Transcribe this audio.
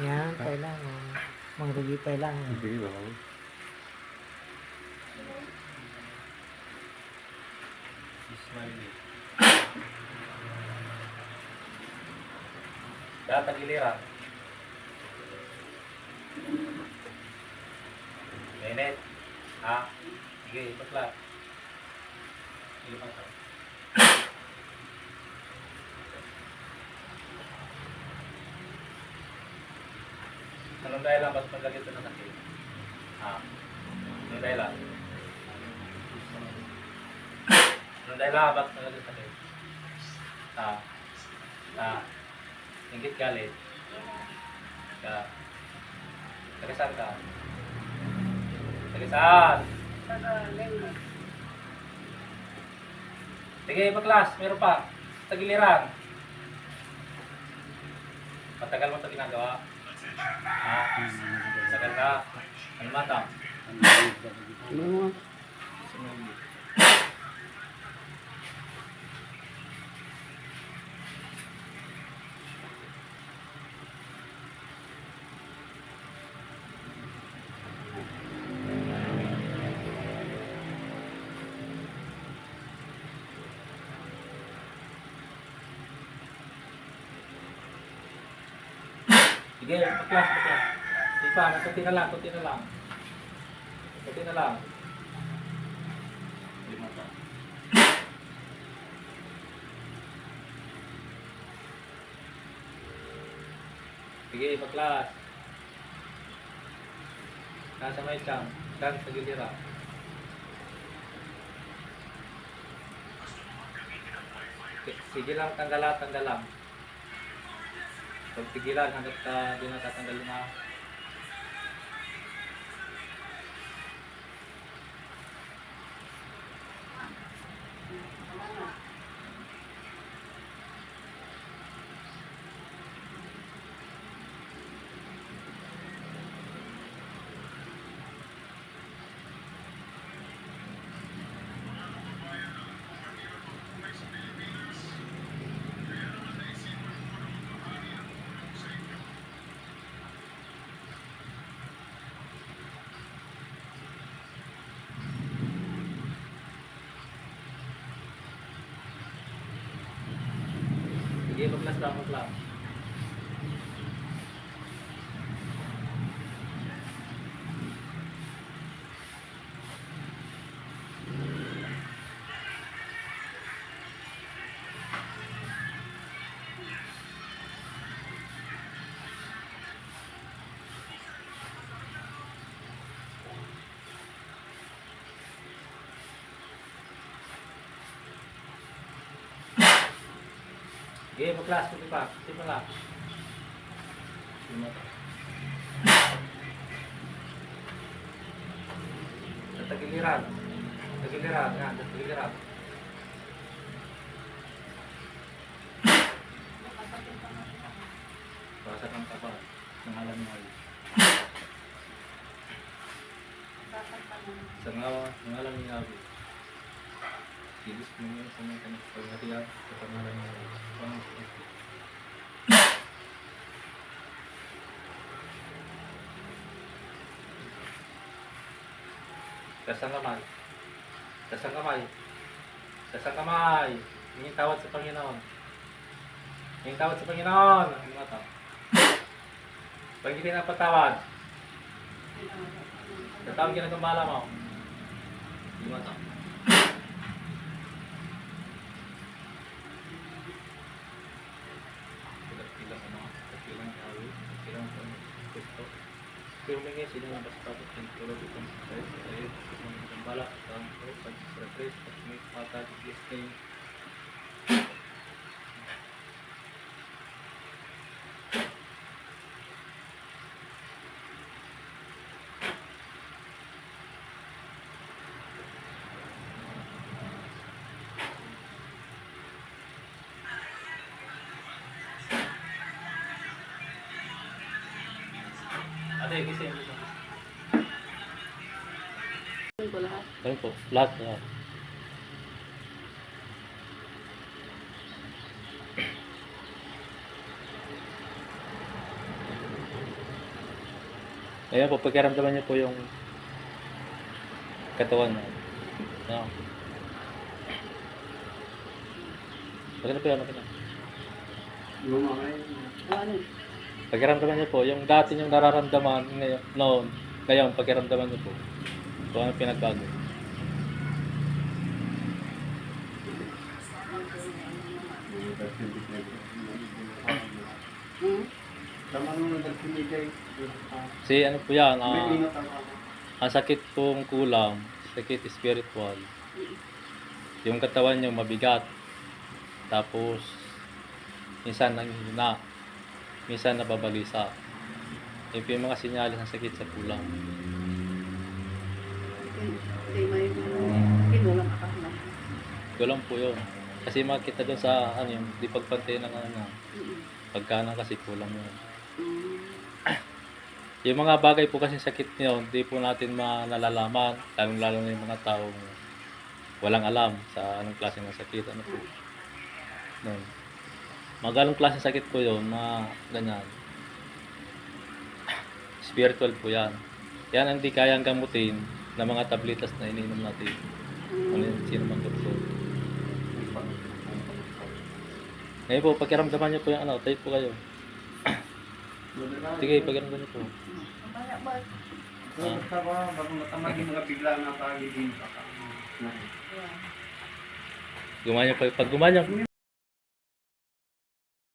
Yan, tayo lang. oh. Mga rugi tayo lang. Hindi ba? Ismaili. Data giliran. Minute. Ha? Sige, ipatla. Ipatla. Anong dahilan ba't maglagay ito ng nakit? Ha? Anong dahilan? Anong dahilan ba't maglagay ito ng nakit? Ha? Ha? Ingit galit? Ka? Tagisan ka? Tagisan? Sige, baklas, meron pa. Tagiliran. Matagal mo ito ginagawa. Matagal ka. Ano mata? Ano? Sige, baklas, baklas. Sige pa, kunti na lang, kunti na lang. Kunti na lang. Lima pa. Sige, baklas. Nasa may chang, chang sa gilira. Sige lang, tanggalan, tanggalan. Pagpigilan hanggat uh, di natatanggal yung mga Sige, baklas lang, baklas. Sige, baklas, kunti pa. Kunti pa lang. Lima pa. Sa tagiliran. Tagiliran, yan, sa tagiliran. Basa kang kapal. Ng alam mo ay. Sa ngawa, ng alam ni Abi. Silis mo niya sa mga kanang pagkatiyan sa pangalan ng Panginoon. Dasang kamay. Dasang kamay. Dasang kamay. Hingin tawad sa Panginoon. Hingin tawad sa Panginoon. Ano mata? Pag hindi na patawad, tatawag ka na gambala mo. Hindi mata. Ilang Humingi sila ng pasapot ng tulog itong sa iyo, ng balak, ang pag-surprise, at may patag, listing. Ate, gising, gising. ko lahat. Ayun po, lahat. Ayan po, pagkaramdaman niyo po yung katawan niya. No. Maganda po yan, maganda. Yung mga Ano? Pagkaramdaman niyo po, yung dati niyong nararamdaman ngayon, noon, ngayon, pagkaramdaman niyo po, kung ano pinagbago. Kasi ano po yan, ah, ang sakit pong kulam, sakit spiritual. Yung katawan niyo mabigat. Tapos, minsan nanghihina. Minsan nababalisa. Po yung mga sinyalis ng sakit sa kulam. Hindi may kinulang ka na. Kulam po yun. Kasi makita doon sa ano yung di pagpantay ng ano, pagkana kasi kulang yun. Yung mga bagay po kasi sakit niyo, hindi po natin manalalaman, lalong lalo na yung mga taong walang alam sa anong klase ng sakit, ano po. No. Mga ganong klase sakit po yun, mga ganyan. Spiritual po yan. Yan ang hindi kayang gamutin ng mga tabletas na ininom natin. Ano yun, sino mang doktor. Ngayon po, pagkiramdaman niyo po yung ano, tayo po kayo. Sige, pagkiramdaman niyo po. Basta ba, bago matamad yung mga bigla na pagiging baka. Gumanya pa, pag gumanya,